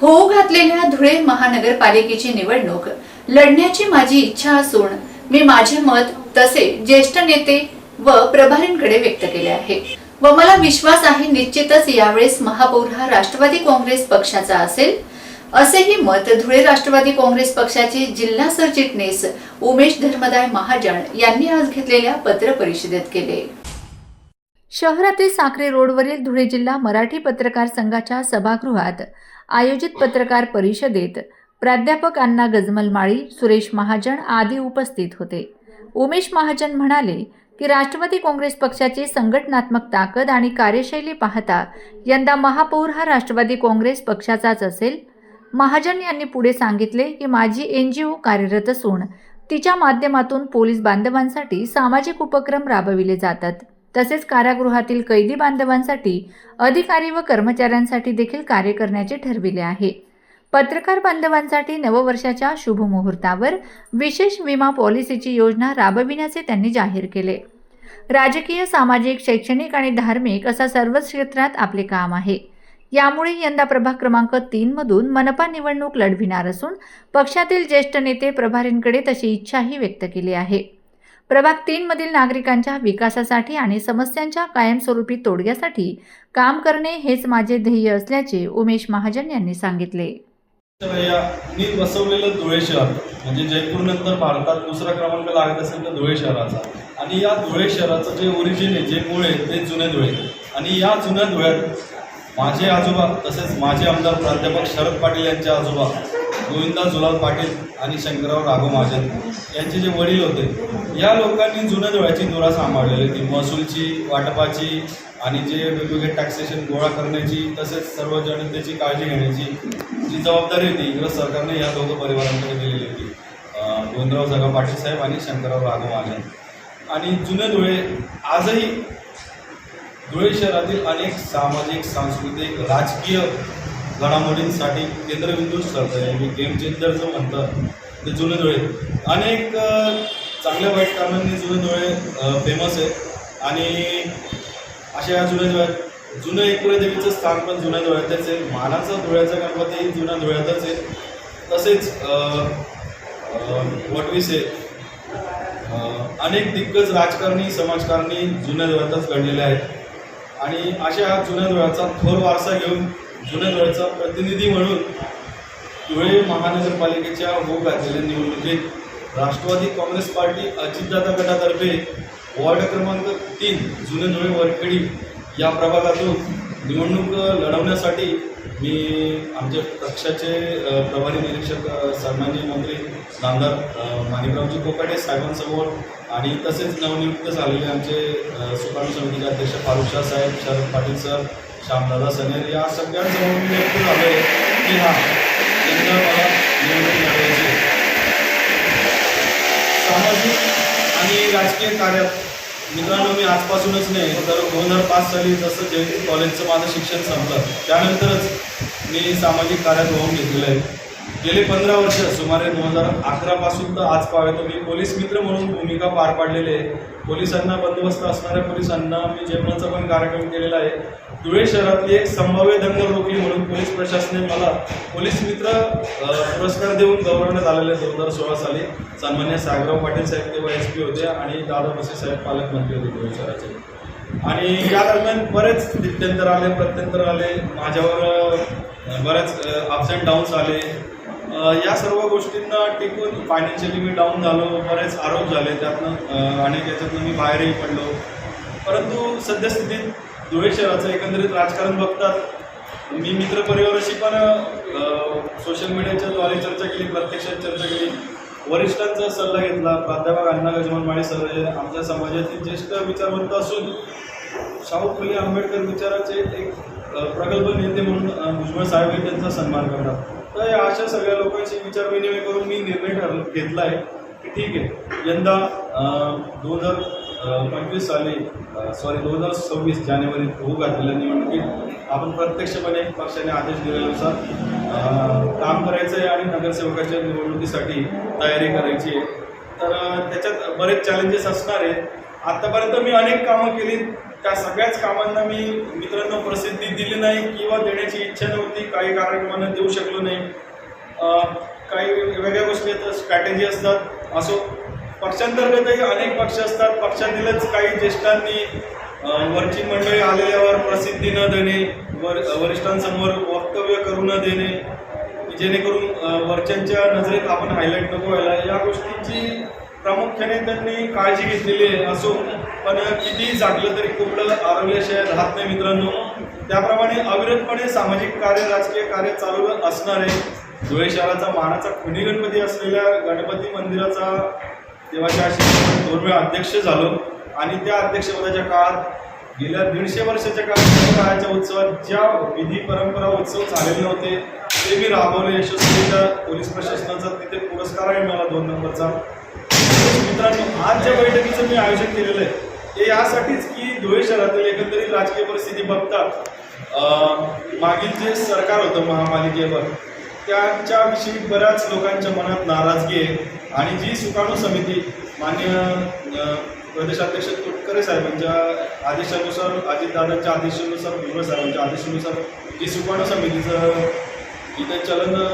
होऊ घातलेल्या धुळे महानगरपालिकेची निवडणूक. लढण्याची माझी इच्छा असून मी माझे मत तसे ज्येष्ठ नेते व प्रभारींकडे व्यक्त केले आहे. व मला विश्वास आहे निश्चितच यावेळेस महापौर हा राष्ट्रवादी काँग्रेस पक्षाचा असेल. असेही मत धुळे राष्ट्रवादी काँग्रेस पक्षाचे जिल्हा सरचिटणीस उमेश धर्मदाय महाजन यांनी आज घेतलेल्या पत्र परिषदेत केले. शहरातील साखरे रोडवरील धुळे जिल्हा मराठी पत्रकार संघाच्या सभागृहात आयोजित पत्रकार परिषदेत प्राध्यापक अण्णा गजमलमाळी सुरेश महाजन आदी उपस्थित होते. उमेश महाजन म्हणाले की राष्ट्रवादी काँग्रेस पक्षाची संघटनात्मक ताकद आणि कार्यशैली पाहता यंदा महापौर हा राष्ट्रवादी काँग्रेस पक्षाचाच असेल. महाजन यांनी पुढे सांगितले की माझी एन जी ओ कार्यरत असून तिच्या माध्यमातून पोलीस बांधवांसाठी सामाजिक उपक्रम राबविले जातात. तसेच कारागृहातील कैदी बांधवांसाठी अधिकारी व कर्मचाऱ्यांसाठी देखील कार्य करण्याचे ठरविले आहे. पत्रकार बांधवांसाठी नववर्षाच्या शुभमुहूर्तावर विशेष विमा पॉलिसीची योजना राबविण्याचे त्यांनी जाहीर केले. राजकीय सामाजिक शैक्षणिक आणि धार्मिक असा सर्वच क्षेत्रात आपले काम आहे. यामुळे यंदा प्रभाग क्रमांक तीनमधून मनपा निवडणूक लढविणार असून पक्षातील ज्येष्ठ नेते प्रभारींकडे तशी इच्छाही व्यक्त केली आहे. प्रभाग तीनमधील नागरिकांच्या विकासासाठी आणि समस्यांच्या कायमस्वरूपी तोडग्यासाठी काम करणे हेच माझे ध्येय असल्याचे उमेश महाजन यांनी सांगितले. मी बसवलेलं धुळे शहर म्हणजे जयपूर नंतर भारतात दुसरा क्रमांक लागत असेल तर धुळे शहराचा. आणि या धुळे शहराचं जे ओरिजिन आहे जे मूळ आहे ते जुने धुळे. आणि या जुन्या धुळ्यात माझे आजोबा तसेच माझे आमदार प्राध्यापक शरद पाटील यांचे आजोबा गोविंदा जुलाल पाटील आणि शंकरराव राघव महाजन यांचे जे वडील होते या लोकांनी जुन्या धुळ्याची धुरा सांभाळलेली ती महसूलची वाटपाची आणि जे वेगवेगळे टॅक्सेशन गोळा करण्याची तसेच सर्व जनतेची काळजी घेण्याची जी जबाबदारी होती इंग्रज सरकारने या दोघं परिवारांकडे दिलेली होती. गोविंदराव जगा पाटील साहेब आणि शंकरराव राघव महाजन. आणि जुने धुळे आजही धुळे शहरातील अनेक सामाजिक सांस्कृतिक राजकीय घडामोडींसाठी केंद्रबिंदू ठरतं मी गेम चेंजर जो ते जुने धुळे. अनेक चांगल्या वाईट कारणांनी जुने धुळे फेमस आहे आणि अशा या जुन्या धुळ्यात जुनं एकुळे देवीचं स्थान पण जुन्या धुळ्यातच आहे. मानाचा धुळ्याचा गणपती जुन्या धुळ्यातच आहे. तसेच वटवीस आहे अनेक दिग्गज राजकारणी समाजकारणी जुन्या धुळ्यातच घडलेले आहेत. आणि अशा जुन्या धुळ्याचा थोर वारसा घेऊन जुन्या प्रतिनिधी म्हणून धुळे महानगरपालिकेच्या होऊ घातलेल्या निवडणुकीत राष्ट्रवादी काँग्रेस पार्टी अजितदादा गटातर्फे वॉर्ड क्रमांक तीन जुने धुळे वरखेडी या प्रभागातून निवडणूक लढवण्यासाठी मी आमच्या पक्षाचे प्रभारी निरीक्षक सन्मान्य मंत्री नामदार माणिकरावजी कोकाटे साहेबांसमोर आणि तसेच नवनियुक्त झालेले आमचे सुकाणू समितीचे अध्यक्ष फारुख शाह साहेब शरद पाटील सर श्यामदादा सनेर या सगळ्यांसमोर मी व्यक्त झालो आहे की हा त्यांना मला निवडून लढवायची सामाजिक आणि राजकीय कार्यात मित्रांनो मी आजपासूनच नाही तर दोन हजार पाच साली जसं जयंती कॉलेजचं माझं शिक्षण संपलं त्यानंतरच मी सामाजिक कार्यात होऊन घेतलेलं आहे. गेले पंधरा वर्ष सुमारे दोन हजार अकरापासून तर आज पाहतो मी पोलीस मित्र म्हणून भूमिका पार पाडलेली आहे. पोलिसांना बंदोबस्त असणाऱ्या पोलिसांना मी जेवणाचा पण कार्यक्रम केलेला आहे. धुळे शहरातली एक संभाव्य दंगल रोखली म्हणून पोलीस प्रशासने मला पोलीस मित्र पुरस्कार देऊन गौरवण्यात आलेले दोन हजार सोळा साली सन्मान्य सागराव पाटील साहेब तेव्हा एस पी होते आणि दादा भसे साहेब पालकमंत्री होते धुळे शहराचे. आणि या दरम्यान बरेच दित्यंतर आले प्रत्यंतर आले. माझ्यावर बऱ्याच अप्स अँड डाऊन्स आले. या सर्व गोष्टींना टिकून फायनान्शियली मी डाऊन झालो बरेच आरोप झाले त्यातनं अनेक याच्यातनं मी बाहेरही पडलो. परंतु सद्यस्थितीत धुळे शहराचं एकंदरीत राजकारण बघतात. मी मित्रपरिवाराशी पण सोशल मीडियाच्याद्वारे चर्चा केली प्रत्यक्षात चर्चा केली. वरिष्ठांचा सल्ला घेतला प्राध्यापक अण्णा गजमन माळी सर आमच्या समाजातील ज्येष्ठ विचारवंत असून शाहू फुले आंबेडकर विचाराचे एक प्रगल्भ नेते म्हणून भुजबळ साहेब त्यांचा सन्मान करतात. तर या अशा सगळ्या लोकांशी विचारविनिमय करून मी निर्णय ठर घेतला आहे की ठीक आहे. यंदा दोन हजार पंचवीस साली सॉरी दोन हजार सव्वीस जानेवारीत होऊ घातलेल्या निवडणुकीत आपण प्रत्यक्षपणे पक्षाने आदेश दिल्यानुसार काम करायचं आहे आणि नगरसेवकाच्या निवडणुकीसाठी तयारी करायची आहे. तर त्याच्यात बरेच चॅलेंजेस असणार आहेत. आत्तापर्यंत मी अनेक कामं केली त्या सगळ्याच कामांना मी मित्रांनो प्रसिद्धी दिली नाही किंवा देण्याची इच्छा नव्हती काही कार्यक्रमांना देऊ शकलो नाही. काही वेगळ्या गोष्टी आहेत स्ट्रॅटेजी असतात. असो पक्षांतर्गतही अनेक पक्ष असतात. पक्षातीलच काही ज्येष्ठांनी वरची मंडळी आलेल्यावर प्रसिद्धी न देणे वर वरिष्ठांसमोर वक्तव्य करू न देणे जेणेकरून वरच्यांच्या नजरेत आपण हायलाईट नको व्हायला. या गोष्टींची प्रामुख्याने त्यांनी काळजी घेतलेली आहे पण कितीही जागलं तरी कुठलं आरोग्याशिवाय राहत नाही मित्रांनो. त्याप्रमाणे अविरतपणे सामाजिक कार्य राजकीय कार्य चालू असणारे धुळे शहराचा मानाचा खुनी गणपती असलेल्या गणपती मंदिराचा देवाच्या आशीर्वादाने दोन वेळा अध्यक्ष झालो. आणि त्या अध्यक्षपदाच्या काळात गेल्या दीडशे वर्षाच्या काळात काळाच्या उत्सवात ज्या विधी परंपरा उत्सव झालेले होते ते मी राबवले यशस्वीच्या पोलीस प्रशासनाचा तिथे पुरस्कार आहे मला दोन नंबरचा. मित्रांनो आज ज्या बैठकीचं मी आयोजन केलेलं आहे ते यासाठीच की धुळे शहरातील एकंदरीत राजकीय परिस्थिती बघता मागील जे सरकार होतं महापालिकेवर त्यांच्याविषयी बऱ्याच लोकांच्या मनात नाराजगी आहे. आणि जी सुकाणू समिती मान्य प्रदेशाध्यक्ष तुटकरे साहेबांच्या आदेशानुसार अजितदादांच्या आदेशानुसार भुजबळ साहेबांच्या आदेशानुसार जी सुकाणू समितीचं इथे चलन